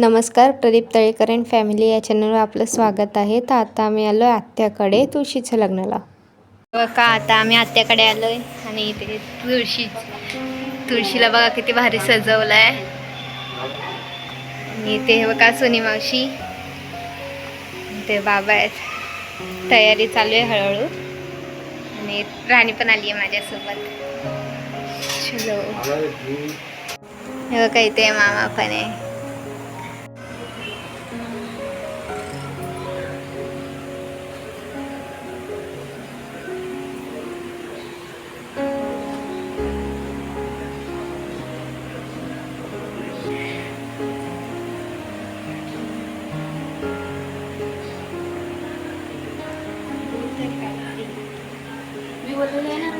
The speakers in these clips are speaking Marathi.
नमस्कार प्रदीप तळेकर अँड फॅमिली या चॅनलवर आपलं स्वागत आहे. तर आता आम्ही आलो आहे आत्याकडे तुळशीच्या लग्नाला. का आता आम्ही आत्याकडे आलो आहे आणि इथे तुळशी तुळशीला बघा किती भारी सजवलं आहे आणि इथे हे बघा सोनी मावशी. ते बाबा आहेत. तयारी चालू आहे हळूहळू. आणि राणी पण आली आहे माझ्यासोबत. चलो. हे बघा इथे मामा पण आहे.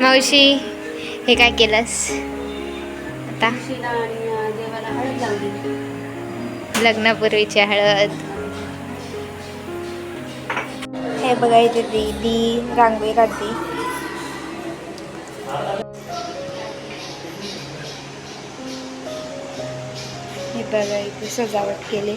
मावशी हे काय केलंस? आता? तुळशीला आणि अं, देवाला हळद लावली लग्नापूर्वीची हळद. हे बघा इथे दीदी रांगोळी काढते. हे बघा इथे सजावट केली.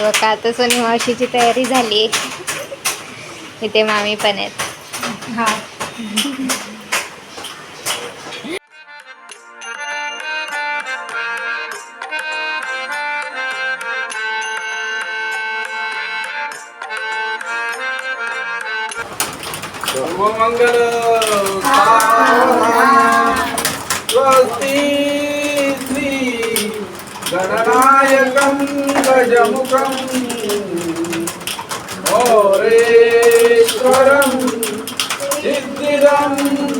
बघा आता सोनी मावशीची तयारी झाली. इथे मामी पण आहेत. हा. श्री गणनायकं गजमुखं। होरेश्वरं सिद्धिदम्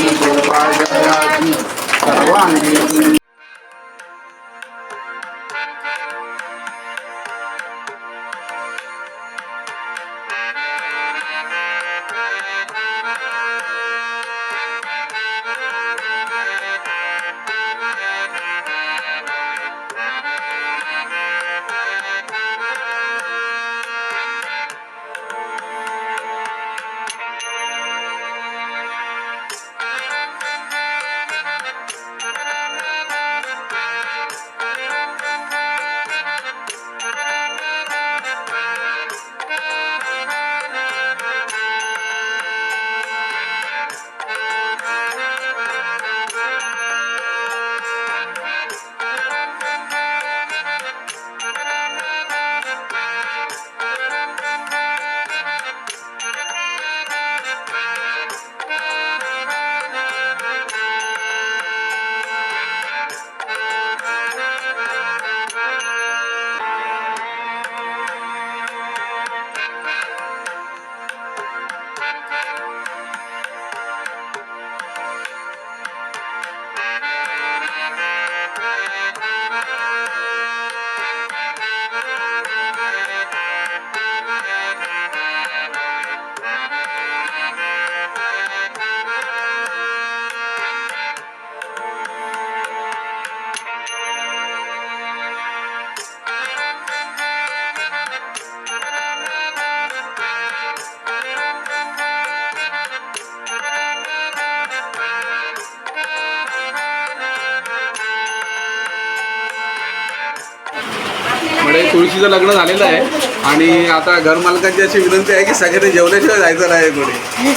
तुळशीचं लग्न झालेलं आहे. आणि आता घर मालकांची अशी विनंती आहे की सगळ्यांनी जेवल्याशिवाय जायचं नाही कोणी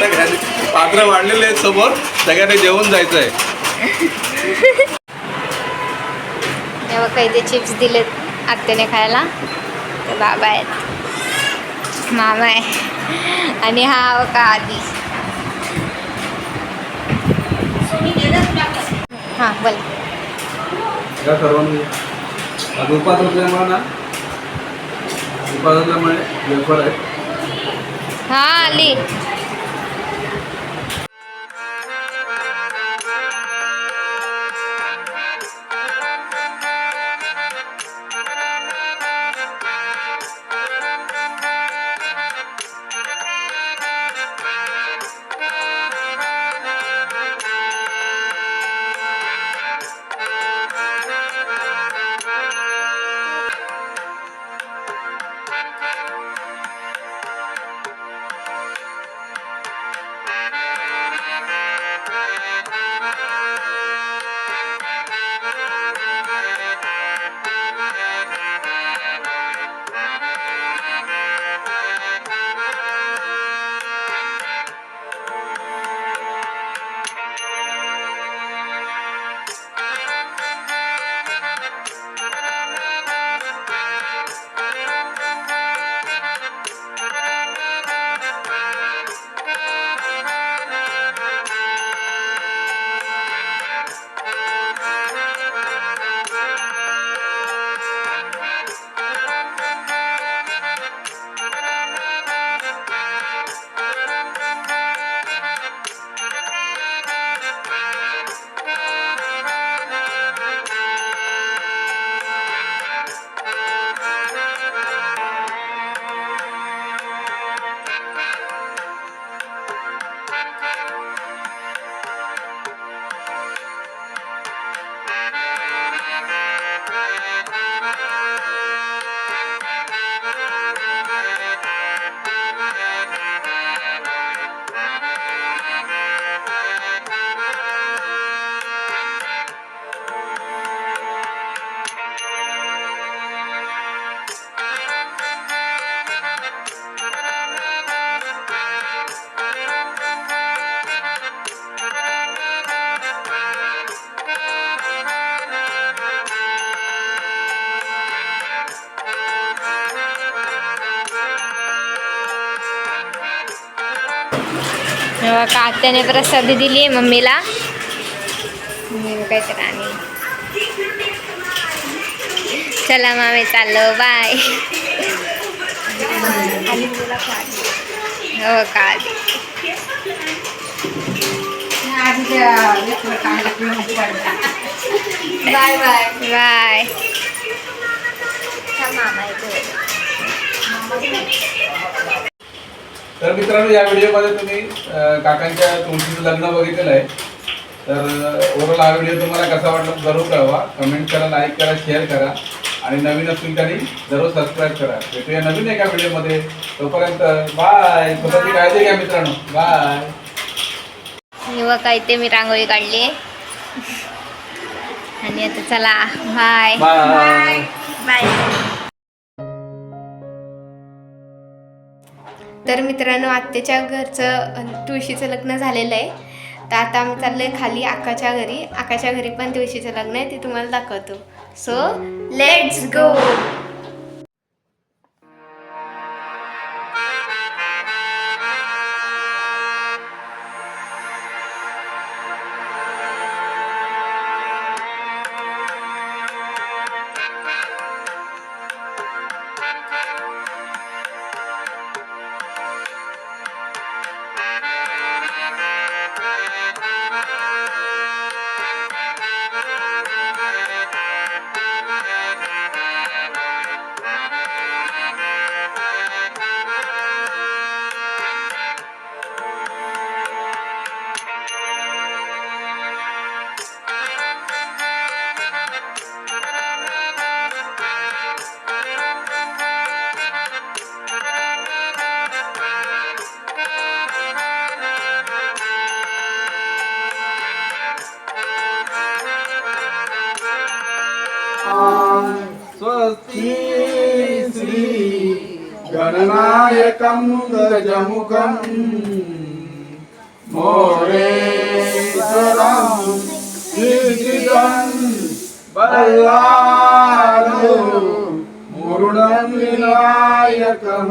सगळ्यांनी पात्र वाढलेले आहेत समोर सगळ्यांनी जेवून जायचं आहे हे बघा इथे चिप्स दिलेत आत्याने खायला. ते बाबा आहेत. मामा आहे. आणि हा बघा आधी. हां बोला. त्या सर्वांनी आज उपास असल्यामुळे ना वेफर आहे हा आली. बघा आत्याने प्रसादी दिली आहे मम्मीला? मम्मी काय तर आणि चला मामे चाललो बाय हो का. बाय बाय बाय मामा तर मित्रांनो या व्हिडिओमध्ये तुम्ही काकांच्या तुळशीचं लग्न बघितलेलं आहे. तर ओव्हरऑल हा व्हिडिओ तुम्हाला कसा वाटला जरूर कळवा. कमेंट करा लाईक करा शेअर करा. आणि नवीन असतील तरी जरूर सबस्क्राईब करा. भेटूया नवीन एका व्हिडिओमध्ये. तोपर्यंत बाय. स्वतःची काळजी घ्या मित्रांनो. बाय. बघा इथे मी रांगोळी काढली. आणि आता चला बाय. बाय. बाय. तर मित्रांनो आत्याच्या घरचं तुळशीचं लग्न झालेलं आहे. तर आता आम्ही चाललो आहे खाली आकाच्या घरी. आकाच्या घरी पण तुळशीचं लग्न आहे ते तुम्हाला दाखवतो. सो लेट्स गो స్వస్తి శ్రీ గణనాయకం గజముఖం మోరేశ్వరం శ్రీకృతం బల్లారు మురుడం వినాయకం